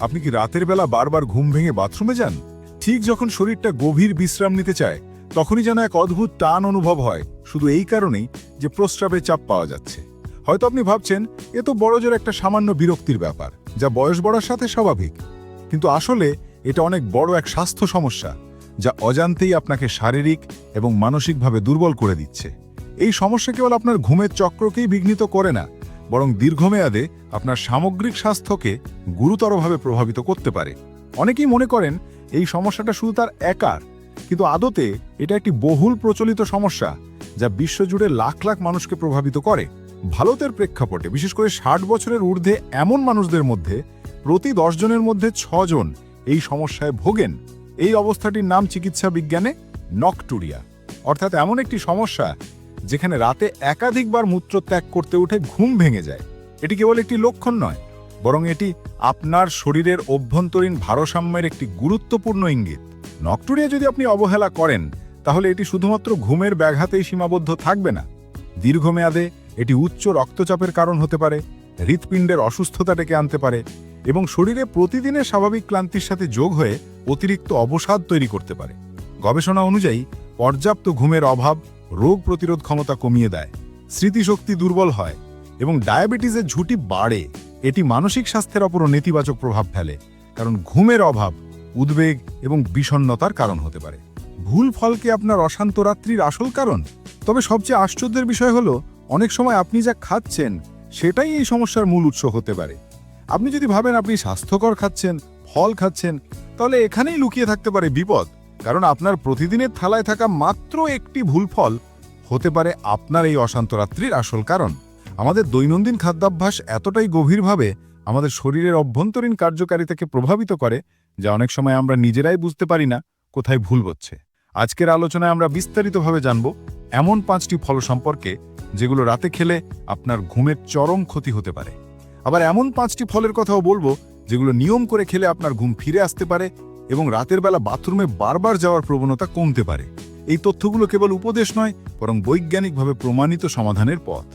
আপনি কি রাতের বেলা বারবার ঘুম ভেঙে বাথরুমে যান? ঠিক যখন শরীরটা গভীর বিশ্রাম নিতে চায়, তখনই যেন এক অদ্ভুত টান অনুভব হয়। শুধু এই কারণেই যে প্রস্রাবে চাপ পাওয়া যাচ্ছে। হয়তো আপনি ভাবছেন, এ তো বড়জোর একটা সামান্য বিরক্তির ব্যাপার, যা বয়স বড়ার সাথে স্বাভাবিক। কিন্তু আসলে এটা অনেক বড় এক স্বাস্থ্য সমস্যা, যা অজান্তেই আপনাকে শারীরিক এবং মানসিকভাবে দুর্বল করে দিচ্ছে। এই সমস্যা কেবল আপনার ঘুমের চক্রকেই বিঘ্নিত করে না বরং দীর্ঘমেয়াদে আপনার সামগ্রিক স্বাস্থ্যকে গুরুতরভাবে প্রভাবিত করতে পারে। অনেকেই মনে করেন এই সমস্যাটা শুধু তার একার, কিন্তু আদতে এটা একটি বহুল প্রচলিত সমস্যা যা বিশ্বজুড়ে লাখ লাখ মানুষকে প্রভাবিত করে। ভারতের প্রেক্ষাপটে বিশেষ করে ষাট বছরের ঊর্ধ্বে এমন মানুষদের মধ্যে প্রতি জনের মধ্যে ছজন এই সমস্যায় ভোগেন। এই অবস্থাটির নাম চিকিৎসা বিজ্ঞানে নকটুরিয়া। অর্থাৎ এমন একটি সমস্যা যেখানে রাতে একাধিকবার মূত্র ত্যাগ করতে উঠে ঘুম ভেঙে যায়। এটি কেবল একটি লক্ষণ নয়, বরং এটি আপনার শরীরের অভ্যন্তরীণ ভারসাম্যের একটি গুরুত্বপূর্ণ ইঙ্গিত। নকটুরিয়া যদি আপনি অবহেলা করেন, তাহলে এটি শুধুমাত্র ঘুমের ব্যাঘাতেই সীমাবদ্ধ থাকবে না। দীর্ঘমেয়াদে এটি উচ্চ রক্তচাপের কারণ হতে পারে, হৃৎপিণ্ডের অসুস্থতা ডেকে আনতে পারে, এবং শরীরে প্রতিদিনের স্বাভাবিক ক্লান্তির সাথে যোগ হয়ে অতিরিক্ত অবসাদ তৈরি করতে পারে। গবেষণা অনুযায়ী, পর্যাপ্ত ঘুমের অভাব রোগ প্রতিরোধ ক্ষমতা কমিয়ে দেয়, স্মৃতিশক্তি দুর্বল হয় এবং ডায়াবেটিসের ঝুঁটি বাড়ে। এটি মানসিক স্বাস্থ্যের ওপরও নেতিবাচক প্রভাব ফেলে, কারণ ঘুমের অভাব, উদ্বেগ এবং বিষণ্ণতার কারণ হতে পারে। ভুল ফলকে আপনার অশান্ত রাত্রির আসল কারণ? তবে সবচেয়ে আশ্চর্যের বিষয় হলো, অনেক সময় আপনি যা খাচ্ছেন, সেটাই এই সমস্যার মূল উৎস হতে পারে। আপনি যদি ভাবেন আপনি স্বাস্থ্যকর খাচ্ছেন, ফল খাচ্ছেন, তাহলে এখানেই লুকিয়ে থাকতে পারে বিপদ। কারণ আপনার প্রতিদিনের থালায় থাকা মাত্র একটি ভুল ফল হতে পারে আপনার এই অশান্ত রাত্রির আসল কারণ। আমাদের দৈনন্দিন খাদ্যাভ্যাস এতটাই গভীরভাবে আমাদের শরীরের অভ্যন্তরীণ কার্যকারিতাকে প্রভাবিত করে যা অনেক সময় আমরা নিজেরাই বুঝতে পারি না কোথায় ভুল হচ্ছে। আজকের আলোচনায় আমরা বিস্তারিতভাবে জানব এমন পাঁচটি ফল সম্পর্কে যেগুলো রাতে খেলে আপনার ঘুমের চরম ক্ষতি হতে পারে। আবার এমন পাঁচটি ফলের কথাও বলব যেগুলো নিয়ম করে খেলে আপনার ঘুম ফিরে আসতে পারে এবং রাতের বেলা বাথরুমে বারবার যাওয়ার প্রবণতা কমতে পারে। এই তথ্যগুলো কেবল উপদেশ নয়, বরং বৈজ্ঞানিকভাবে প্রমাণিত সমাধানের পথ।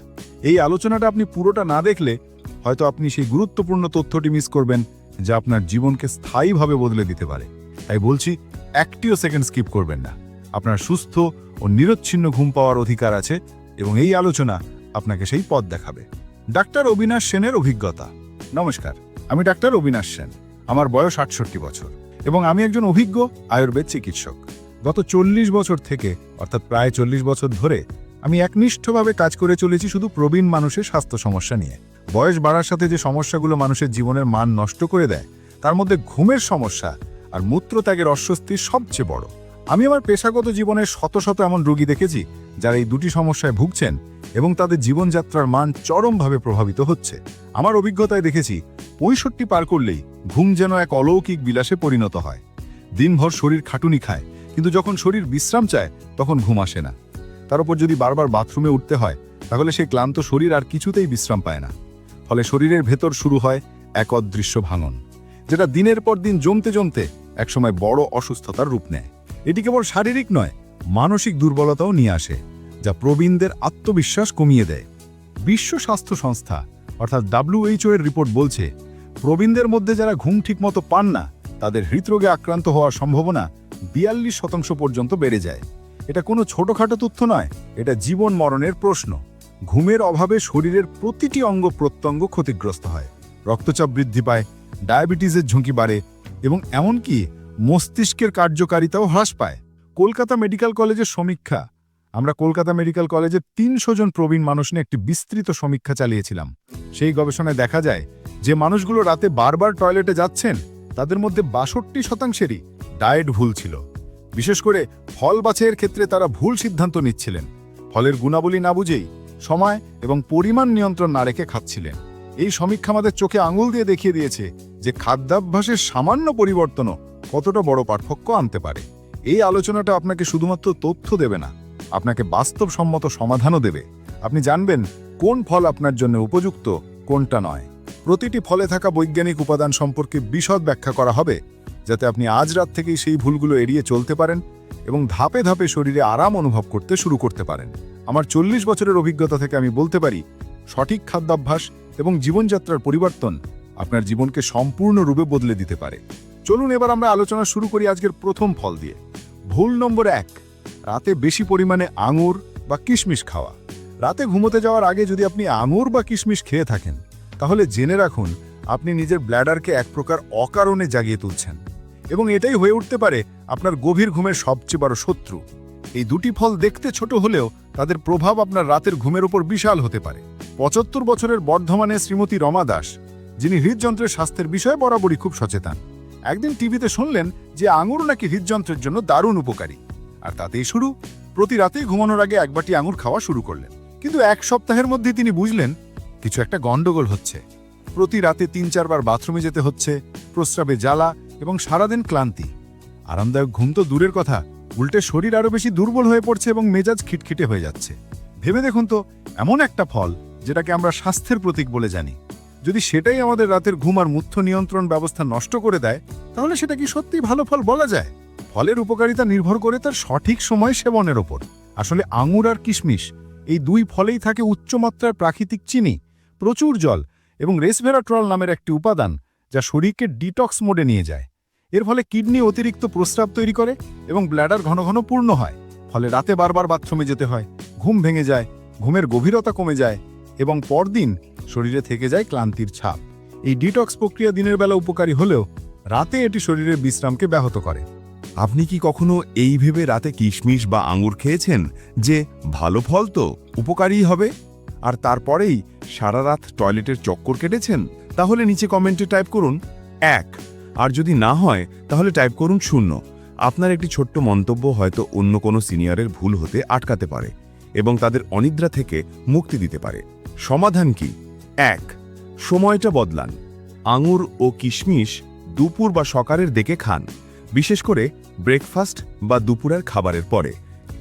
এই আলোচনাটা আপনি পুরোটা না দেখলে হয়তো আপনি সেই গুরুত্বপূর্ণ তথ্যটি মিস করবেন, যা আপনার জীবনকে স্থায়ীভাবে বদলে দিতে পারে। তাই বলছি, একটিও সেকেন্ড স্কিপ করবেন না। আপনার সুস্থ ও নিরচ্ছিন্ন ঘুম পাওয়ার অধিকার আছে এবং এই আলোচনা আপনাকে সেই পথ দেখাবে। ডাক্তার অবিনাশ সেনের অভিজ্ঞতা। নমস্কার, আমি ডাক্তার অবিনাশ সেন। আমার বয়স আটষট্টি বছর। এবং আমি একজন অভিজ্ঞ আয়ুর্বেদ চিকিৎসক। গত চল্লিশ বছর থেকে, অর্থাৎ প্রায় চল্লিশ বছর ধরে, আমি একনিষ্ঠভাবে কাজ করে চলেছি শুধু প্রবীণ মানুষের স্বাস্থ্য সমস্যা নিয়ে। বয়স বাড়ার সাথে যে সমস্যাগুলো মানুষের জীবনের মান নষ্ট করে দেয়, তার মধ্যে ঘুমের সমস্যা আর মূত্রত্যাগের অস্বস্তি সবচেয়ে বড়। আমি আমার পেশাগত জীবনে শত শত এমন রোগী দেখেছি, যারা এই দুটি সমস্যায় ভুগছেন এবং তাদের জীবনযাত্রার মান চরমভাবে প্রভাবিত হচ্ছে। আমার অভিজ্ঞতায় দেখেছি, পঁয়ষট্টি পার করলেই ঘুম যেন এক অলৌকিক বিলাসে পরিণত হয়। দিনভর শরীর খাটুনি খায়, কিন্তু যখন শরীর বিশ্রাম চায়, তখন ঘুম আসে না। তার উপর যদি বারবার বাথরুমে উঠতে হয়, তাহলে সেই ক্লান্ত শরীর আর কিছুতেই বিশ্রাম পায় না। ফলে শরীরের ভেতর শুরু হয় এক অদৃশ্য ভাঙন, যেটা দিনের পর দিন জমতে জমতে একসময় বড় অসুস্থতার রূপ নেয়। এটি কেবল শারীরিক নয়, মানসিক দুর্বলতাও নিয়ে আসে। যা প্রবীণদের আত্মবিশ্বাস কমিয়ে দেয়। বিশ্ব স্বাস্থ্য সংস্থা, অর্থাৎ ডাব্লিউএইচও এর রিপোর্ট বলছে, প্রবীণদের মধ্যে যারা ঘুম ঠিকমতো পান না, তাদের হৃদরোগে আক্রান্ত হওয়ার সম্ভাবনা বিয়াল্লিশ শতাংশ পর্যন্ত বেড়ে যায়। এটা কোনো ছোটখাটো তথ্য নয়, এটা জীবন মরণের প্রশ্ন। ঘুমের অভাবে শরীরের প্রতিটি অঙ্গ প্রত্যঙ্গ ক্ষতিগ্রস্ত হয়। রক্তচাপ বৃদ্ধি পায়, ডায়াবেটিসের ঝুঁকি বাড়ে এবং এমনকি মস্তিষ্কের কার্যকারিতাও হ্রাস পায়। কলকাতা মেডিকেল কলেজের সমীক্ষা আমরা কলকাতা মেডিকেল কলেজের তিনশো জন প্রবীণ মানুষ নিয়ে একটি বিস্তৃত সমীক্ষা চালিয়েছিলাম। সেই গবেষণায় দেখা যায় যে মানুষগুলো রাতে বারবার টয়লেটে যাচ্ছেন, তাদের মধ্যে বাষট্টি শতাংশেরই ডায়েট ভুল ছিল। বিশেষ করে ফল বাছাইয়ের ক্ষেত্রে তারা ভুল সিদ্ধান্ত নিচ্ছিলেন। ফলের গুণাবলী না বুঝেই সময় এবং পরিমাণ নিয়ন্ত্রণ না রেখে খাচ্ছিলেন। এই সমীক্ষা আমাদের চোখে আঙুল দিয়ে দেখিয়ে দিয়েছে যে খাদ্যাভ্যাসের সামান্য পরিবর্তনও কতটা বড় পার্থক্য আনতে পারে। এই আলোচনাটা আপনাকে শুধুমাত্র তথ্য দেবে না আপনাকে বাস্তবসম্মত সমাধানও দেবে। আপনি জানবেন কোন ফল আপনার জন্য উপযুক্ত, কোনটা নয়। প্রতিটি ফলে থাকা বৈজ্ঞানিক উপাদান সম্পর্কে বিশদ ব্যাখ্যা করা হবে, যাতে আপনি আজ রাত থেকেই সেই ভুলগুলো এড়িয়ে চলতে পারেন এবং ধাপে ধাপে শরীরে আরাম অনুভব করতে শুরু করতে পারেন। আমার চল্লিশ বছরের অভিজ্ঞতা থেকে আমি বলতে পারি, সঠিক খাদ্যাভ্যাস এবং জীবনযাত্রার পরিবর্তন আপনার জীবনকে সম্পূর্ণরূপে বদলে দিতে পারে। চলুন এবার আমরা আলোচনা শুরু করি আজকের প্রথম ফল দিয়ে। ভুল নম্বর এক রাতে বেশি পরিমাণে আঙুর বা কিশমিশ খাওয়া। রাতে ঘুমোতে যাওয়ার আগে যদি আপনি আঙুর বা কিশমিশ খেয়ে থাকেন, তাহলে জেনে রাখুন আপনি নিজের ব্ল্যাডারকে এক প্রকার অকারণে জাগিয়ে তুলছেন এবং এটাই হয়ে উঠতে পারে আপনার গভীর ঘুমের সবচেয়ে বড় শত্রু। এই দুটি ফল দেখতে ছোট হলেও তাদের প্রভাব আপনার রাতের ঘুমের উপর বিশাল হতে পারে। পঁচাত্তর বছরের বর্ধমানে শ্রীমতী রমা দাস, যিনি হৃদযন্ত্রের স্বাস্থ্যের বিষয়ে বরাবরই খুব সচেতন। একদিন টিভিতে শুনলেন যে আঙুর নাকি হৃদযন্ত্রের জন্য দারুণ উপকারী। আর তাতেই শুরু। প্রতি রাতেই ঘুমানোর আগে এক বাটি আঙুর খাওয়া শুরু করলেন। কিন্তু এক সপ্তাহের মধ্যেই তিনি বুঝলেন, কিছু একটা গন্ডগোল হচ্ছে। প্রতি রাতে তিন চারবার বাথরুমে যেতে হচ্ছে, প্রস্রাবে জ্বালা এবং সারাদিন ক্লান্তি। আরামদায়ক ঘুম তো দূরের কথা, উল্টে শরীর আরও বেশি দুর্বল হয়ে পড়ছে এবং মেজাজ খিটখিটে হয়ে যাচ্ছে। ভেবে দেখুন তো, এমন একটা ফল যেটাকে আমরা স্বাস্থ্যের প্রতীক বলে জানি। যদি সেটাই আমাদের রাতের ঘুম আর মুথ্য নিয়ন্ত্রণ ব্যবস্থা নষ্ট করে দেয়, তাহলে সেটা কি সত্যি ভালো ফল বলা যায়? ফলের উপকারিতা নির্ভর করে তার সঠিক সময় সেবনের ওপর। আসলে আঙুর আর কিশমিশ, এই দুই ফলেই থাকে উচ্চমাত্রার প্রাকৃতিক চিনি, প্রচুর জল এবং রেসভেরাট্রল নামের একটি উপাদান যা শরীরকে ডিটক্স মোডে নিয়ে যায়। এর ফলে কিডনি অতিরিক্ত প্রস্রাব তৈরি করে এবং ব্ল্যাডার ঘন ঘন পূর্ণ হয়। ফলে রাতে বারবার বাথরুমে যেতে হয়, ঘুম ভেঙে যায়, ঘুমের গভীরতা কমে যায় এবং পরদিন শরীরে থেকে যায় ক্লান্তির ছাপ। এই ডিটক্স প্রক্রিয়া দিনের বেলা উপকারী হলেও রাতে এটি শরীরের বিশ্রামকে ব্যাহত করে। আপনি কি কখনো এই ভেবে রাতে কিশমিশ বা আঙুর খেয়েছেন যে ভালো ফল তো উপকারী হবে? আর তারপরেই সারা রাত টয়লেটের চক্কর কেটেছেন? তাহলে নিচে কমেন্টে টাইপ করুন এক। আর যদি না হয়, তাহলে টাইপ করুন শূন্য। আপনার একটি ছোট্ট মন্তব্য হয়তো অন্য কোনো সিনিয়রের ভুল হতে আটকাতে পারে এবং তাদের অনিদ্রা থেকে মুক্তি দিতে পারে। সমাধান কি? এক। সময়টা বদলান। আঙুর ও কিশমিশ দুপুর বা সকালের দিকে খান। বিশেষ করে ব্রেকফাস্ট বা দুপুরের খাবারের পরে।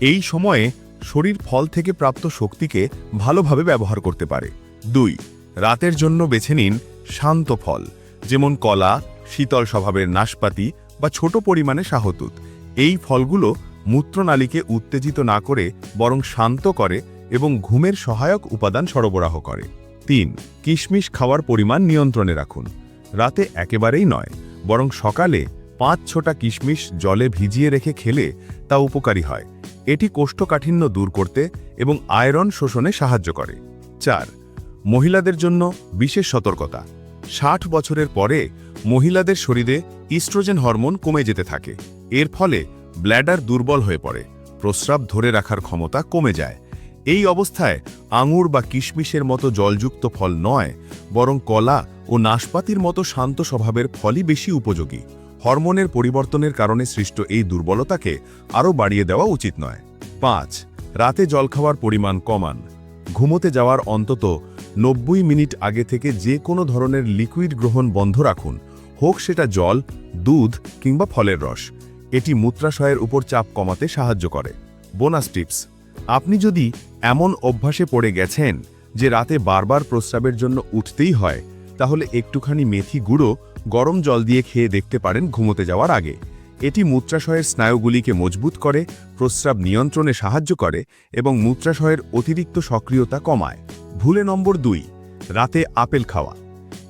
এই সময়ে শরীর ফল থেকে প্রাপ্ত শক্তিকে ভালোভাবে ব্যবহার করতে পারে। দুই, রাতের জন্য বেছে নিন শান্ত ফল, যেমন কলা, শীতল স্বভাবের নাশপাতি বা ছোট পরিমাণে শাহতুত। এই ফলগুলো মূত্রনালীকে উত্তেজিত না করে বরং শান্ত করে এবং ঘুমের সহায়ক উপাদান সরবরাহ করে। তিন, কিশমিশ খাওয়ার পরিমাণ নিয়ন্ত্রণে রাখুন। রাতে একেবারেই নয়, বরং সকালে পাঁচ ছোটা কিশমিশ জলে ভিজিয়ে রেখে খেলে তা উপকারী হয়। এটি কোষ্ঠকাঠিন্য দূর করতে এবং আয়রন শোষণে সাহায্য করে। চার, মহিলাদের জন্য বিশেষ সতর্কতা। ষাট বছরের পরে মহিলাদের শরীরে ইস্ট্রোজেন হরমোন কমে যেতে থাকে। এর ফলে ব্ল্যাডার দুর্বল হয়ে পড়ে, প্রস্রাব ধরে রাখার ক্ষমতা কমে যায়। এই অবস্থায় আঙুর বা কিশমিশের মতো জলযুক্ত ফল নয়, বরং কলা ও নাশপাতির মতো শান্ত স্বভাবের ফলই বেশি উপযোগী। হরমোনের পরিবর্তনের কারণে সৃষ্ট এই দুর্বলতাকে আরও বাড়িয়ে দেওয়া উচিত নয়। পাঁচ, রাতে জল খাওয়ার পরিমাণ কমান। ঘুমোতে যাওয়ার অন্তত নব্বই মিনিট আগে থেকে যে কোনো ধরনের লিকুইড গ্রহণ বন্ধ রাখুন। হোক সেটা জল, দুধ কিংবা ফলের রস। এটি মূত্রাশয়ের উপর চাপ কমাতে সাহায্য করে। বোনাস টিপস, আপনি যদি এমন অভ্যাসে পড়ে গেছেন যে রাতে বারবার প্রস্রাবের জন্য উঠতেই হয়, তাহলে একটুখানি মেথি গুঁড়ো গরম জল দিয়ে খেয়ে দেখতে পারেন ঘুমোতে যাওয়ার আগে। এটি মূত্রাশয়ের স্নায়ুগুলিকে মজবুত করে, প্রস্রাব নিয়ন্ত্রণে সাহায্য করে এবং মূত্রাশয়ের অতিরিক্ত সক্রিয়তা কমায়। ভুলে নম্বর দুই, রাতে আপেল খাওয়া।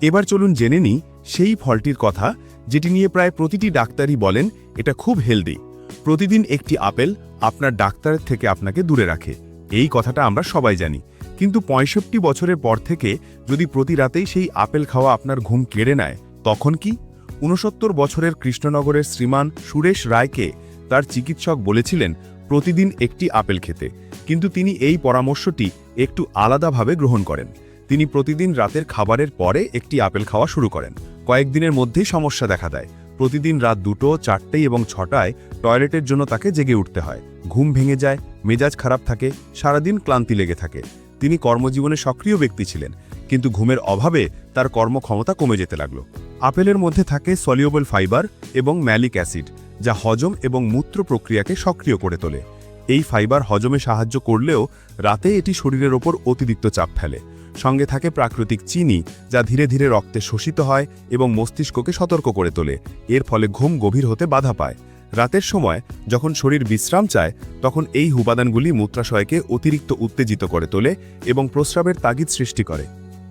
এবার চলুন জেনে নিই সেই ফলটির কথা, যেটি নিয়ে প্রায় প্রতিটি ডাক্তারই বলেন এটা খুব হেলদি। প্রতিদিন একটি আপেল আপনার ডাক্তারের থেকে আপনাকে দূরে রাখে। এই কথাটা আমরা সবাই জানি। কিন্তু পঁয়ষট্টি বছরের পর থেকে যদি প্রতি রাতেই সেই আপেল খাওয়া আপনার ঘুম কেড়ে নেয় তখন কি? ঊনসত্তর বছরের কৃষ্ণনগরের শ্রীমান সুরেশ রায়কে তার চিকিৎসক বলেছিলেন, প্রতিদিন একটি আপেল খেতে। কিন্তু তিনি এই পরামর্শটি একটু আলাদাভাবে গ্রহণ করেন। তিনি প্রতিদিন রাতের খাবারের পরে একটি আপেল খাওয়া শুরু করেন। কয়েকদিনের মধ্যেই সমস্যা দেখা দেয়। প্রতিদিন রাত দুটো, চারটেই এবং ছটায় টয়লেটের জন্য তাকে জেগে উঠতে হয়। ঘুম ভেঙে যায়, মেজাজ খারাপ থাকে, সারাদিন ক্লান্তি লেগে থাকে। তিনি কর্মজীবনে সক্রিয় ব্যক্তি ছিলেন, কিন্তু ঘুমের অভাবে তার কর্মক্ষমতা কমে যেতে লাগল। আপেলের মধ্যে থাকে সলিউবল ফাইবার এবং ম্যালিক অ্যাসিড, যা হজম এবং মূত্র প্রক্রিয়াকে সক্রিয় করে তোলে। এই ফাইবার হজমে সাহায্য করলেও রাতে এটি শরীরের ওপর অতিরিক্ত চাপ ফেলে। সঙ্গে থাকে প্রাকৃতিক চিনি, যা ধীরে ধীরে রক্তে শোষিত হয় এবং মস্তিষ্ককে সতর্ক করে তোলে। এর ফলে ঘুম গভীর হতে বাধা পায়। রাতের সময় যখন শরীর বিশ্রাম চায়, তখন এই উপাদানগুলি মূত্রাশয়কে অতিরিক্ত উত্তেজিত করে তোলে এবং প্রস্রাবের তাগিদ সৃষ্টি করে।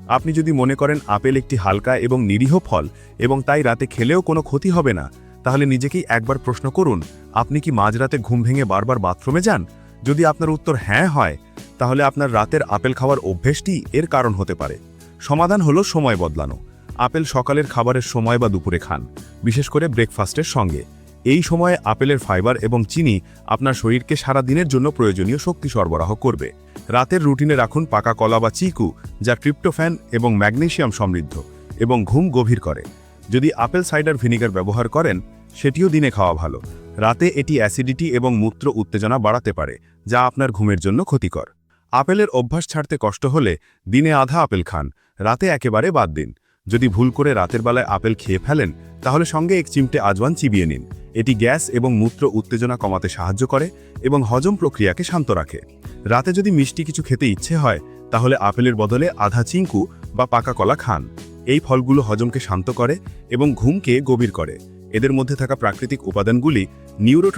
আপনি যদি মনে করেন আপেল একটি হালকা এবং নিরীহ ফল এবং তাই রাতে খেলেও কোনো ক্ষতি হবে না, তাহলে নিজেকেই একবার প্রশ্ন করুন, আপনি কি মাঝরাতে ঘুম ভেঙে বারবার বাথরুমে যান? যদি আপনার উত্তর হ্যাঁ হয়, তাহলে আপনার রাতের আপেল খাওয়ার অভ্যেসটি এর কারণ হতে পারে। সমাধান হলো সময় বদলানো। আপেল সকালের খাবারের সময় বা দুপুরে খান, বিশেষ করে ব্রেকফাস্টের সঙ্গে। এই সময়ে আপেলের ফাইবার এবং চিনি আপনার শরীরকে সারা দিনের জন্য প্রয়োজনীয় শক্তি সরবরাহ করবে। রাতের রুটিনে রাখুন পাকা কলা বা চিকু, যা ট্রিপ্টোফ্যান এবং ম্যাগনেশিয়াম সমৃদ্ধ এবং ঘুম গভীর করে। যদি আপেল সাইডার ভিনিগার ব্যবহার করেন, সেটিও দিনে খাওয়া ভালো। রাতে এটি অ্যাসিডিটি এবং মূত্র উত্তেজনা বাড়াতে পারে, যা আপনার ঘুমের জন্য ক্ষতিকর। আপেলের অভ্যাস ছাড়তে কষ্ট হলে দিনে আধা আপেল খান, রাতে একেবারে বাদ দিন। যদি ভুল করে রাতের বেলায় আপেল খেয়ে ফেলেন, তাহলে সঙ্গে এক চিমটে আজওয়ান চিবিয়ে নিন। এটি গ্যাস এবং মূত্র উত্তেজনা কমাতে সাহায্য করে এবং হজম প্রক্রিয়াকে শান্ত রাখে। রাতে যদি মিষ্টি কিছু খেতে ইচ্ছে হয়, তাহলে আপেলের বদলে আধা চিঙ্কু বা পাকা কলা খান। এই ফলগুলো হজমকে শান্ত করে এবং ঘুমকে গভীর করে। এদের মধ্যে থাকা প্রাকৃতিক উপাদানগুলি নিউরো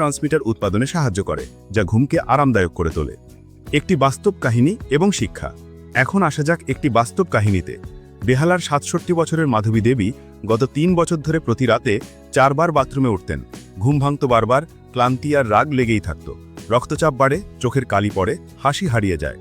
উৎপাদনে সাহায্য করে, যা ঘুমকে আরামদায়ক করে তোলে। একটি বাস্তব কাহিনী এবং শিক্ষা। এখন আসা যাক একটি বাস্তব কাহিনীতে। বেহালার সাতষট্টি বছরের মাধবী দেবী গত তিন বছর ধরে প্রতি রাতে চারবার বাথরুমে উঠতেন। ঘুম ভাঙত বারবার, ক্লান্তি আর রাগ লেগেই থাকত। রক্তচাপ বাড়ে, চোখের কালি পড়ে, হাসি হারিয়ে যায়।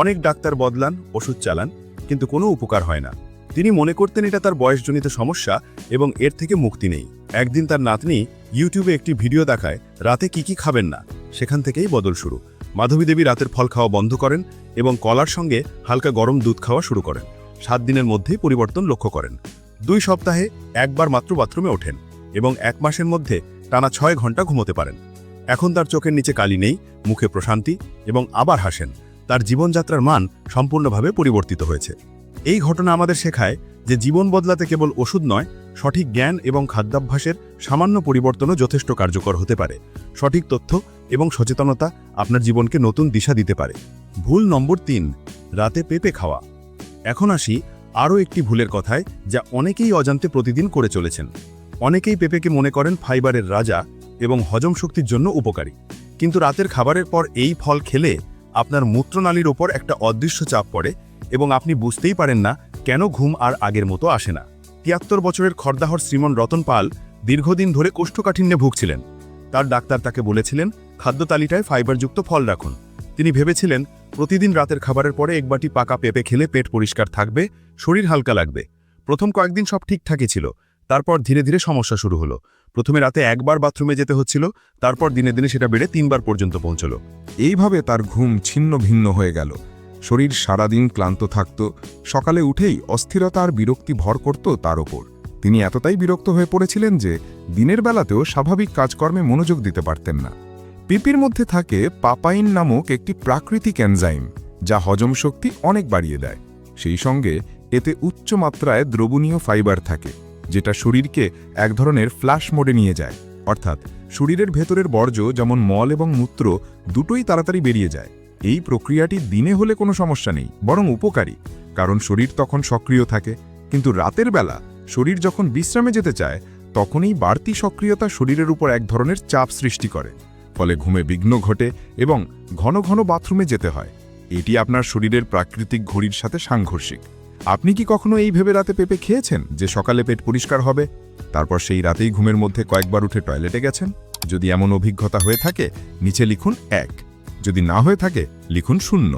অনেক ডাক্তার বদলান, ওষুধ চালান, কিন্তু কোনো উপকার হয় না। তিনি মনে করতেন এটা তার বয়সজনিত সমস্যা এবং এর থেকে মুক্তি নেই। একদিন তার নাতনি ইউটিউবে একটি ভিডিও দেখায়, রাতে কি কি খাবেন না? সেখান থেকেই বদল শুরু। মাধবী দেবী রাতের ফল খাওয়া বন্ধ করেন এবং কলার সঙ্গে হালকা গরম দুধ খাওয়া শুরু করেন। সাত দিনের মধ্যেই পরিবর্তন লক্ষ্য করেন। দুই সপ্তাহে একবার মাত্র বাথরুমে ওঠেন এবং এক মাসের মধ্যে টানা ছয় ঘণ্টা ঘুমোতে পারেন। এখন তার চোখের নিচে কালি নেই, মুখে প্রশান্তি এবং আবার হাসেন। তার জীবনযাত্রার মান সম্পূর্ণভাবে পরিবর্তিত হয়েছে। এই ঘটনা আমাদের শেখায় যে জীবন বদলাতে কেবল ওষুধ নয়, সঠিক জ্ঞান এবং খাদ্যাভ্যাসের সামান্য পরিবর্তনও যথেষ্ট কার্যকর হতে পারে। সঠিক তথ্য এবং সচেতনতা আপনার জীবনকে নতুন দিশা দিতে পারে। ভুল নম্বর তিন, রাতে পেঁপে খাওয়া। এখন আসি আরও একটি ভুলের কথায় যা অনেকেই অজান্তে প্রতিদিন করে চলেছেন। অনেকেই পেঁপেকে মনে করেন ফাইবারের রাজা এবং হজম শক্তির জন্য উপকারী। কিন্তু রাতের খাবারের পর এই ফল খেলে আপনার মূত্রনালীর ওপর একটা অদৃশ্য চাপ পড়ে এবং আপনি বুঝতেই পারেন না কেন ঘুম আর আগের মতো আসে না। তিয়াত্তর বছরের খর্দাহর শ্রীমন রতন পাল দীর্ঘদিন ধরে কোষ্ঠকাঠিন্যে ভুগছিলেন। তার ডাক্তার তাকে বলেছিলেন খাদ্য তালিকায় ফাইবারযুক্ত ফল রাখুন। তিনি ভেবেছিলেন, প্রতিদিন রাতের খাবারের পরে এক বাটি পাকা পেঁপে খেলে পেট পরিষ্কার থাকবে, শরীর হালকা লাগবে। প্রথম কয়েকদিন সব ঠিকঠাকই ছিল। তারপর ধীরে ধীরে সমস্যা শুরু হলো। প্রথমে রাতে একবার বাথরুমে যেতে হচ্ছিল, তারপর দিনে দিনে সেটা বেড়ে তিনবার পর্যন্ত পৌঁছলো। এইভাবে তার ঘুম ছিন্ন ভিন্ন হয়ে গেল। শরীর সারাদিন ক্লান্ত থাকত, সকালে উঠেই অস্থিরতা আর বিরক্তি ভর করত তার ওপর। তিনি এতটাই বিরক্ত হয়ে পড়েছিলেন যে, দিনের বেলাতেও স্বাভাবিক কাজকর্মে মনোযোগ দিতে পারতেন না। পিপির মধ্যে থাকে পাপাইন নামক একটি প্রাকৃতিক এনজাইম, যা হজম শক্তি অনেক বাড়িয়ে দেয়। সেই সঙ্গে এতে উচ্চ মাত্রায় দ্রবণীয় ফাইবার থাকে, যেটা শরীরকে এক ধরনের ফ্ল্যাশ মোডে নিয়ে যায়। অর্থাৎ শরীরের ভেতরের বর্জ্য যেমন মল এবং মূত্র দুটোই তাড়াতাড়ি বেরিয়ে যায়। এই প্রক্রিয়াটি দিনে হলে কোনো সমস্যা নেই, বরং উপকারী, কারণ শরীর তখন সক্রিয় থাকে। কিন্তু রাতের বেলা শরীর যখন বিশ্রামে যেতে চায়, তখনই বাড়তি সক্রিয়তা শরীরের উপর এক ধরনের চাপ সৃষ্টি করে। ফলে ঘুমে বিঘ্ন ঘটে এবং ঘন ঘন বাথরুমে যেতে হয়। এটি আপনার শরীরের প্রাকৃতিক ঘড়ির সাথে সাংঘর্ষিক। আপনি কি কখনো এই ভেবে রাতে পেঁপে খেয়েছেন যে সকালে পেট পরিষ্কার হবে? তারপর সেই রাতেই ঘুমের মধ্যে কয়েকবার উঠে টয়লেটে গেছেন? যদি এমন অভিজ্ঞতা হয়ে থাকে, নিচে লিখুন এক। যদি না হয়ে থাকে, লিখুন শূন্য।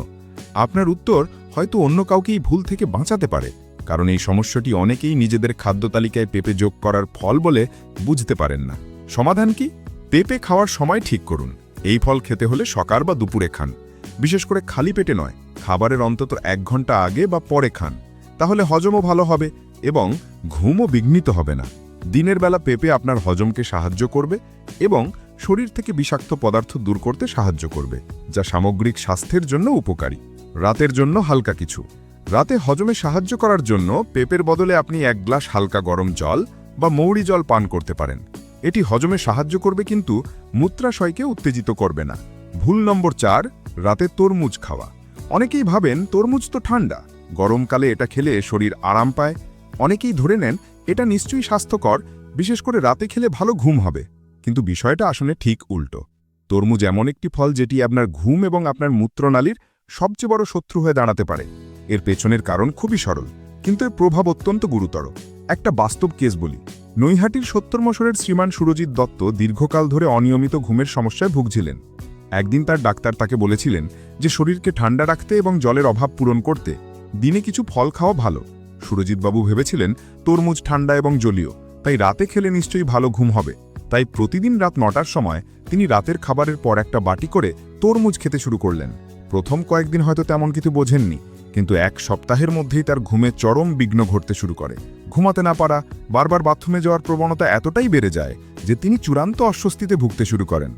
আপনার উত্তর হয়তো অন্য কাউকেই ভুল থেকে বাঁচাতে পারে, কারণ এই সমস্যাটি অনেকেই নিজেদের খাদ্য তালিকায় পেঁপে যোগ করার ফল বলে বুঝতে পারেন না। সমাধান কি? পেঁপে খাওয়ার সময় ঠিক করুন। এই ফল খেতে হলে সকাল বা দুপুরে খান। বিশেষ করে খালি পেটে নয়, খাবারের অন্তত এক ঘণ্টা আগে বা পরে খান। তাহলে হজমও ভালো হবে এবং ঘুমও বিঘ্নিত হবে না। দিনের বেলা পেঁপে আপনার হজমকে সাহায্য করবে এবং শরীর থেকে বিষাক্ত পদার্থ দূর করতে সাহায্য করবে, যা সামগ্রিক স্বাস্থ্যের জন্য উপকারী। রাতের জন্য হালকা কিছু। রাতে হজমে সাহায্য করার জন্য পেঁপের বদলে আপনি এক গ্লাস হালকা গরম জল বা মৌরি জল পান করতে পারেন। এটি হজমে সাহায্য করবে কিন্তু মূত্রাশয়কে উত্তেজিত করবে না। ভুল নম্বর চার, রাতে তরমুজ খাওয়া। অনেকেই ভাবেন তরমুজ তো ঠান্ডা। গরমকালে এটা খেলে শরীর আরাম পায়। অনেকেই ধরে নেন এটা নিশ্চয়ই স্বাস্থ্যকর, বিশেষ করে রাতে খেলে ভালো ঘুম হবে। কিন্তু বিষয়টা আসলে ঠিক উল্টো। তরমুজ এমন একটি ফল যেটি আপনার ঘুম এবং আপনার মূত্রনালীর সবচেয়ে বড় শত্রু হয়ে দাঁড়াতে পারে। এর পেছনের কারণ খুবই সরল। কিন্তু এর প্রভাব অত্যন্ত গুরুতর। একটা বাস্তব কেস বলি। নৈহাটির সত্তর মশরের শ্রীমান সুরজিৎ দত্ত দীর্ঘকাল ধরে অনিয়মিত ঘুমের সমস্যায় ভুগছিলেন। একদিন তার ডাক্তার তাকে বলেছিলেন যে শরীরকে ঠান্ডা রাখতে এবং জলের অভাব পূরণ করতে দিনে কিছু ফল খাওয়া ভালো। সুরজিৎবাবু ভেবেছিলেন, তরমুজ ঠান্ডা এবং জলীয়, তাই রাতে খেলে নিশ্চয়ই ভালো ঘুম হবে। তাই প্রতিদিন রাত নটার সময় তিনি রাতের খাবারের পর একটা বাটি করে তরমুজ খেতে শুরু করলেন। প্রথম কয়েকদিন হয়তো তেমন কিছু বোঝেননি কিন্তু এক সপ্তাহের মধ্যেই তার ঘুমে চরম বিঘ্ন ঘটতে শুরু করে। ঘুমাতে না পারা, বারবার বাথরুমে যাওয়ার প্রবণতা এতটাই বেড়ে যায় যে তিনি চূড়ান্ত অস্বস্তিতে ভুগতে শুরু করেন।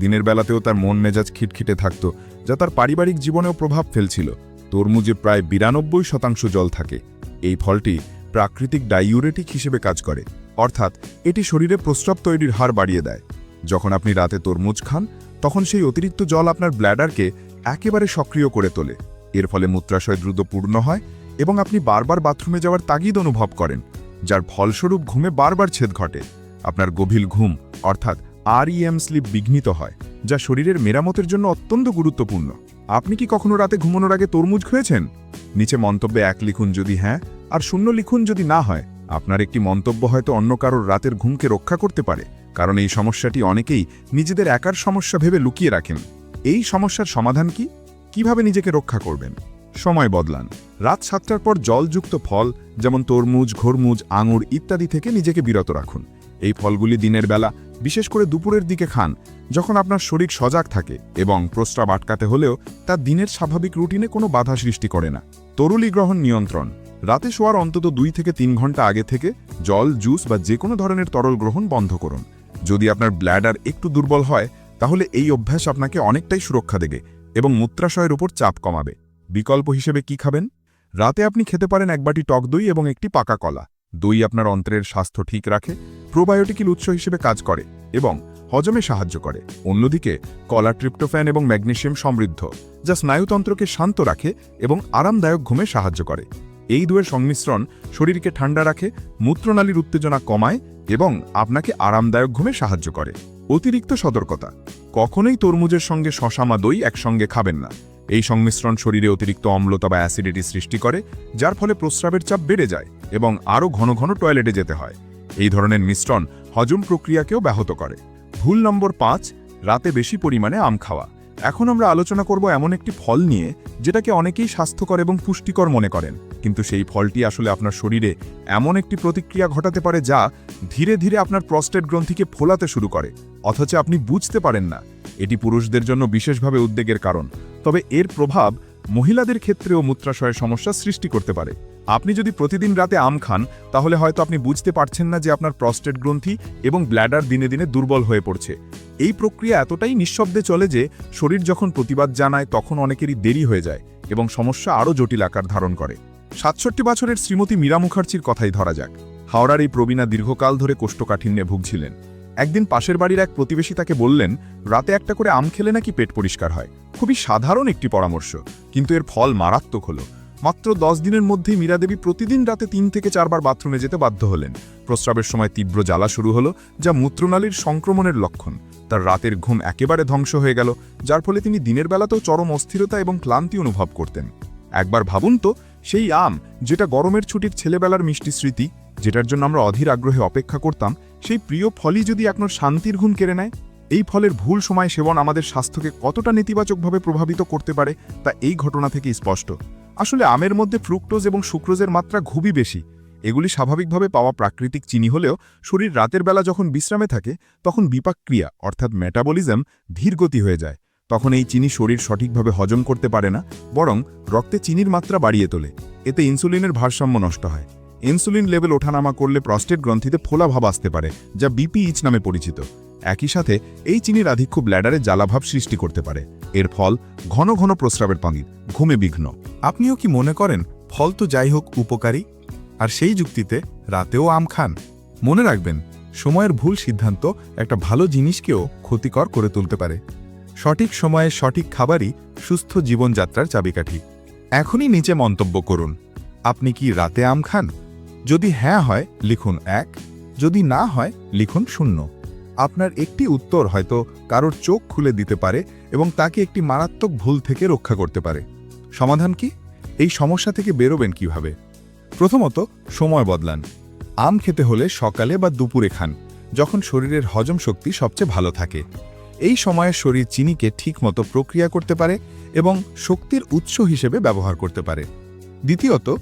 দিনের বেলাতেও তার মন মেজাজ খিটখিটে থাকত, যা তার পারিবারিক জীবনেও প্রভাব ফেলছিল। তরমুজে প্রায় বিরানব্বই শতাংশ জল থাকে। এই ফলটি প্রাকৃতিক ডাইউরেটিক হিসেবে কাজ করে, অর্থাৎ এটি শরীরে প্রস্রাব তৈরির হার বাড়িয়ে দেয়। যখন আপনি রাতে তরমুজ খান, তখন সেই অতিরিক্ত জল আপনার ব্ল্যাডারকে একেবারে সক্রিয় করে তোলে। এর ফলে মূত্রাশয় দ্রুত পূর্ণ হয় এবং আপনি বারবার বাথরুমে যাওয়ার তাগিদ অনুভব করেন, যার ফলস্বরূপ ঘুমে বারবার ছেদ ঘটে। আপনার গভীর ঘুম, অর্থাৎ আরইএম স্লিপ বিঘ্নিত হয়, যা শরীরের মেরামতের জন্য অত্যন্ত গুরুত্বপূর্ণ। আপনি কি কখনো রাতে ঘুমানোর আগে তরমুজ খেয়েছেন? নিচে মন্তব্যে এক লিখুন যদি হ্যাঁ আর শূন্য লিখুন যদি না হয়। আপনার একটি মন্তব্য হয়তো অন্য কারোর রাতের ঘুমকে রক্ষা করতে পারে, কারণ এই সমস্যাটি অনেকেই নিজেদের একার সমস্যা ভেবে লুকিয়ে রাখেন। এই সমস্যার সমাধান কি? কীভাবে নিজেকে রক্ষা করবেন? সময় বদলান। রাত সাতটার পর জলযুক্ত ফল, যেমন তরমুজ, ঘরমুজ, আঙুর ইত্যাদি থেকে নিজেকে বিরত রাখুন। এই ফলগুলি দিনের বেলা, বিশেষ করে দুপুরের দিকে খান, যখন আপনার শরীর সজাগ থাকে এবং প্রস্রাব আটকাতে হলেও তা দিনের স্বাভাবিক রুটিনে কোনো বাধা সৃষ্টি করে না। তরুলি গ্রহণ নিয়ন্ত্রণ। রাতে শোয়ার অন্তত দুই থেকে তিন ঘণ্টা আগে থেকে জল, জুস বা যে কোনো ধরনের তরল গ্রহণ বন্ধ করুন। যদি আপনার ব্ল্যাডার একটু দুর্বল হয়, তাহলে এই অভ্যাস আপনাকে অনেকটাই সুরক্ষা দেবে। এবং মূত্রাশয়ের উপর চাপ কমাবে। বিকল্প হিসেবে কি খাবেন? রাতে আপনি খেতে পারেন এক বাটি টক দই এবং একটি পাকা কলা। দই আপনার অন্ত্রের স্বাস্থ্য ঠিক রাখে, প্রোবায়োটিকের উৎস হিসেবে কাজ করে এবং হজমে সাহায্য করে। অন্যদিকে, কলা ট্রিপ্টোফ্যান এবং ম্যাগনেশিয়াম সমৃদ্ধ, যা স্নায়ুতন্ত্রকে শান্ত রাখে এবং আরামদায়ক ঘুমে সাহায্য করে। এই দুয়ের সংমিশ্রণ শরীরকে ঠান্ডা রাখে, মূত্রনালীর উত্তেজনা কমায় এবং আপনাকে আরামদায়ক ঘুমে সাহায্য করে। অতিরিক্ত সতর্কতা। কখনোই তরমুজের সঙ্গে শশামা দই একসঙ্গে খাবেন না। এই সংমিশ্রণ শরীরে অতিরিক্ত অম্লতা বা অ্যাসিডিটি সৃষ্টি করে, যার ফলে প্রস্রাবের চাপ বেড়ে যায় এবং আরও ঘন ঘন টয়লেটে যেতে হয়। এই ধরনের মিশ্রণ হজম প্রক্রিয়াকেও ব্যাহত করে। ভুল নম্বর পাঁচ, রাতে বেশি পরিমাণে আম খাওয়া। এখন আমরা আলোচনা করব এমন একটি ফল নিয়ে, যেটাকে অনেকেই স্বাস্থ্যকর এবং পুষ্টিকর মনে করেন। কিন্তু সেই ফলটি আসলে আপনার শরীরে এমন একটি প্রতিক্রিয়া ঘটাতে পারে যা ধীরে ধীরে আপনার প্রস্টেট গ্রন্থিকে ফোলাতে শুরু করে। অথচ আপনি বুঝতে পারেন না, এটি পুরুষদের জন্য বিশেষভাবে উদ্বেগের কারণ। তবে এর প্রভাব মহিলাদের ক্ষেত্রেও মূত্রাশয়ের সমস্যা সৃষ্টি করতে পারে। আপনি যদি প্রতিদিন রাতে আম খান, তাহলে হয়তো আপনি বুঝতে পারছেন না যে আপনার প্রস্টেট গ্রন্থি এবং ব্ল্যাডার দিনে দিনে দুর্বল হয়ে পড়ছে। এই প্রক্রিয়া এতটাই নিঃশব্দে চলে যে শরীর যখন প্রতিবাদ জানায় তখন অনেকেরই দেরি হয়ে যায় এবং সমস্যা আরও জটিল আকার ধারণ করে। সাতষট্টি বছরের শ্রীমতী মীরা মুখার্জির কথাই ধরা যাক। হাওড়ার এই প্রবীণা দীর্ঘকাল ধরে কোষ্ঠকাঠিন্যে ভুগছিলেন। একদিন পাশের বাড়ির এক প্রতিবেশী তাকে বললেন, রাতে একটা করে আম খেলে নাকি পেট পরিষ্কার হয়? খুবই সাধারণ একটি পরামর্শ, কিন্তু এর ফল মারাত্মক হলো। মাত্র দশ দিনের মধ্যেই মীরা দেবী প্রতিদিন রাতে তিন থেকে চারবার বাথরুমে যেতে বাধ্য হলেন। প্রস্রাবের সময় তীব্র জ্বালা শুরু হলো, যা মূত্রনালীর সংক্রমণের লক্ষণ। তার রাতের ঘুম একেবারে ধ্বংস হয়ে গেল, যার ফলে তিনি দিনের বেলাতেও চরম অস্থিরতা এবং ক্লান্তি অনুভব করতেন। একবার ভাবুন তো, সেই আম, যেটা গরমের ছুটির ছেলেবেলার মিষ্টি স্মৃতি, যেটার জন্য আমরা অধীর আগ্রহে অপেক্ষা করতাম, সেই প্রিয় ফলই যদি আপনার শান্তির ঘুম কেড়ে নেয়? এই ফলের ভুল সময় সেবন আমাদের স্বাস্থ্যকে কতটা নেতিবাচকভাবে প্রভাবিত করতে পারে, তা এই ঘটনা থেকে স্পষ্ট। আসলে আমের মধ্যে ফ্রুক্টোজ এবং সুক্রোজের মাত্রা খুবই বেশি। এগুলি স্বাভাবিকভাবে পাওয়া প্রাকৃতিক চিনি হলেও শরীর রাতের বেলা যখন বিশ্রামে থাকে, তখন বিপাকক্রিয়া, অর্থাৎ মেটাবলিজম ধীরগতি হয়ে যায়। তখন এই চিনি শরীর সঠিকভাবে হজম করতে পারে না, বরং রক্তে চিনির মাত্রা বাড়িয়ে তোলে। এতে ইনসুলিনের ভারসাম্য নষ্ট হয়। ইনসুলিন লেভেল ওঠানামা করলে প্রস্টেট গ্রন্থিতে ফোলা ভাব আসতে পারে, যা বিপি ইচ নামে পরিচিত। একই সাথে এই চিনির আধিক্য ব্ল্যাডারে জ্বালাভাব সৃষ্টি করতে পারে। এর ফল ঘন ঘন প্রস্রাবের পানির, ঘুমে বিঘ্ন। আপনিও কি মনে করেন, ফল তো যাই হোক উপকারী? আর সেই যুক্তিতে রাতেও আম খান। মনে রাখবেন, সময়ের ভুল সিদ্ধান্ত একটা ভালো জিনিসকেও ক্ষতিকর করে তুলতে পারে। সঠিক সময়ে সঠিক খাবারই সুস্থ জীবনযাত্রার চাবিকাঠি। এখনই নিচে মন্তব্য করুন, আপনি কি রাতে আম খান? যদি হ্যাঁ হয়, লিখুন এক, যদি না হয়, লিখুন শূন্য। আপনার একটি উত্তর হয়তো কারোর চোখ খুলে দিতে পারে এবং তাকে একটি মারাত্মক ভুল থেকে রক্ষা করতে পারে। সমাধান কি? এই সমস্যা থেকে বেরোবেন কীভাবে? প্রথমত সময় বদলান। আম খেতে হলে সকালে বা দুপুরে খান, যখন শরীরের হজম শক্তি সবচেয়ে ভালো থাকে। এই সময়ে শরীর চিনিকে ঠিকমতো প্রক্রিয়া করতে পারে এবং শক্তির উৎস হিসেবে ব্যবহার করতে পারে। দ্বিতীয়ত,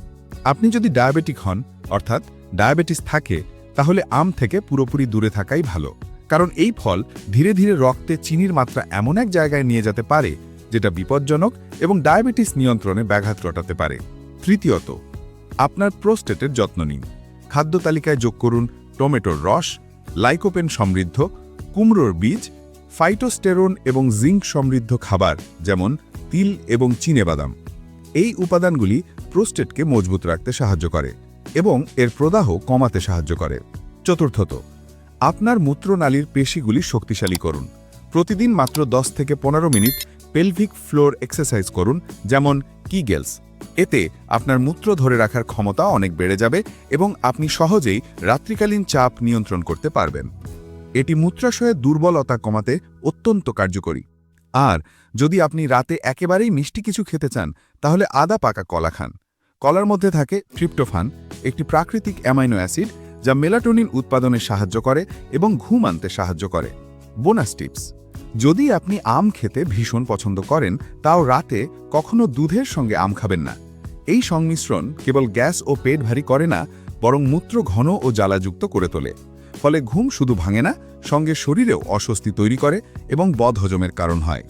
আপনি যদি ডায়াবেটিক হন, অর্থাৎ ডায়াবেটিস থাকে, তাহলে আম থেকে পুরোপুরি দূরে থাকাই ভালো। কারণ এই ফল ধীরে ধীরে রক্তে চিনির মাত্রা এমন এক জায়গায় নিয়ে যেতে পারে, যেটা বিপজ্জনক এবং ডায়াবেটিস নিয়ন্ত্রণে ব্যাঘাত ঘটাতে পারে। তৃতীয়ত আপনার প্রোস্টেটের যত্ন নিন। খাদ্য তালিকায় যোগ করুন টমেটোর রস, লাইকোপেন সমৃদ্ধ, কুমড়োর বীজ ফাইটোস্টেরন এবং জিঙ্ক সমৃদ্ধ খাবার, যেমন তিল এবং চিনেবাদাম। এই উপাদানগুলি প্রোস্টেটকে মজবুত রাখতে সাহায্য করে এবং এর প্রদাহ কমাতে সাহায্য করে। চতুর্থত, আপনার মূত্রনালীর পেশিগুলি শক্তিশালী করুন। প্রতিদিন মাত্র 10 থেকে পনেরো মিনিট পেলভিক ফ্লোর এক্সারসাইজ করুন, যেমন কিগেলস এতে আপনার মূত্র ধরে রাখার ক্ষমতা অনেক বেড়ে যাবে এবং আপনি সহজেই রাত্রিকালীন চাপ নিয়ন্ত্রণ করতে পারবেন। এটি মূত্রাশয়ের দুর্বলতা কমাতে অত্যন্ত কার্যকরী। আর যদি আপনি রাতে একেবারেই মিষ্টি কিছু খেতে চান, তাহলে আদা পাকা কলা খান। কলার মধ্যে থাকে ট্রিপ্টোফান, একটি প্রাকৃতিক অ্যামাইনো অ্যাসিড যা মেলাটোনিন উৎপাদনে সাহায্য করে এবং ঘুম আনতে সাহায্য করে। Bonus tips. যদি আপনি আম খেতে ভীষণ পছন্দ করেন, তাও রাতে কখনো দুধের সঙ্গে আম খাবেন না। এই সংমিশ্রণ কেবল গ্যাস ও পেট ভারী করে না, বরং মূত্র ঘন ও জ্বালাযুক্ত করে তোলে। ফলে ঘুম শুধু ভাঙে না, সঙ্গে শরীরেও অস্বস্তি তৈরি করে এবং বদহজমের কারণ হয়।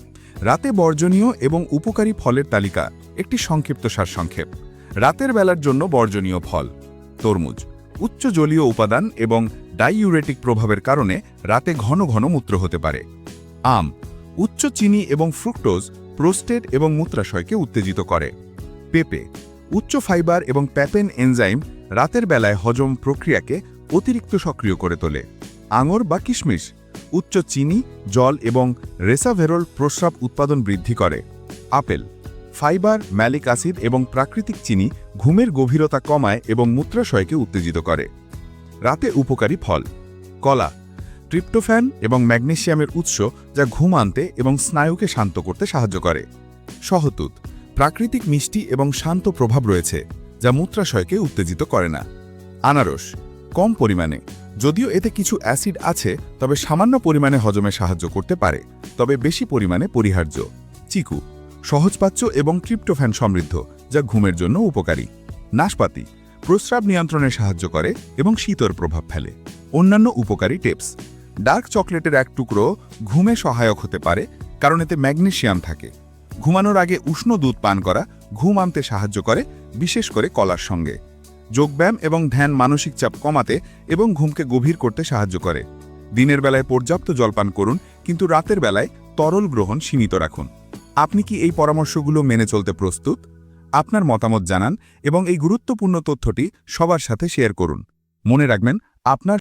রাতে বর্জনীয় এবং উপকারী ফলের তালিকা একটি সংক্ষিপ্ত সারসংক্ষেপ। রাতের বেলার জন্য বর্জনীয় ফল, তরমুজ, উচ্চ জলীয় উপাদান এবং ডাইউরেটিক প্রভাবের কারণে রাতে ঘন ঘন মূত্র হতে পারে। আম, উচ্চ চিনি এবং ফ্রুক্টোজ, প্রোস্টেট এবং মূত্রাশয়কে উত্তেজিত করে। পেঁপে, উচ্চ ফাইবার এবং প্যাপেন এনজাইম রাতের বেলায় হজম প্রক্রিয়াকে অতিরিক্ত সক্রিয় করে তোলে। আঙর বা কিশমিশ, উচ্চ চিনি, জল এবং রেসাভেরল প্রস্রাব উৎপাদন বৃদ্ধি করে। আপেল, ফাইবার, ম্যালিক অ্যাসিড এবং প্রাকৃতিক চিনি ঘুমের গভীরতা কমায় এবং মূত্রাশয়কে উত্তেজিত করে। রাতে উপকারী ফল, কলা ট্রিপ্টোফ্যান এবং ম্যাগনেশিয়ামের উৎস যা ঘুম আনতে এবং স্নায়ুকে শান্ত করতে সাহায্য করে। সহতুত, প্রাকৃতিক মিষ্টি এবং শান্ত প্রভাব রয়েছে, যা মূত্রাশয়কে উত্তেজিত করে না। আনারস, কম পরিমাণে, যদিও এতে কিছু অ্যাসিড আছে, তবে সামান্য পরিমাণে হজমে সাহায্য করতে পারে, তবে বেশি পরিমাণে পরিহার্য। চিকু, সহজপাচ্য এবং ট্রিপ্টোফ্যান সমৃদ্ধ, যা ঘুমের জন্য উপকারী। নাশপাতি, প্রস্রাব নিয়ন্ত্রণে সাহায্য করে এবং শীতর প্রভাব ফেলে। অন্যান্য উপকারী টিপস ডার্ক চকলেটের এক টুকরো ঘুমে সহায়ক হতে পারে, কারণ এতে ম্যাগনেসিয়াম থাকে। ঘুমানোর আগে উষ্ণ দুধ পান করা ঘুম আনতে সাহায্য করে, বিশেষ করে কলার সঙ্গে। যোগব্যায়াম এবং ধ্যান মানসিক চাপ কমাতে এবং ঘুমকে গভীর করতে সাহায্য করে। দিনের বেলায় পর্যাপ্ত জলপান করুন, কিন্তু রাতের বেলায় তরল গ্রহণ সীমিত রাখুন। আপনি কি এই পরামর্শগুলো মেনে চলতে প্রস্তুত? আপনার মতামত জানান এবং এই গুরুত্বপূর্ণ তথ্যটি সবার সাথে শেয়ার করুন। মনে রাখবেন, আপনার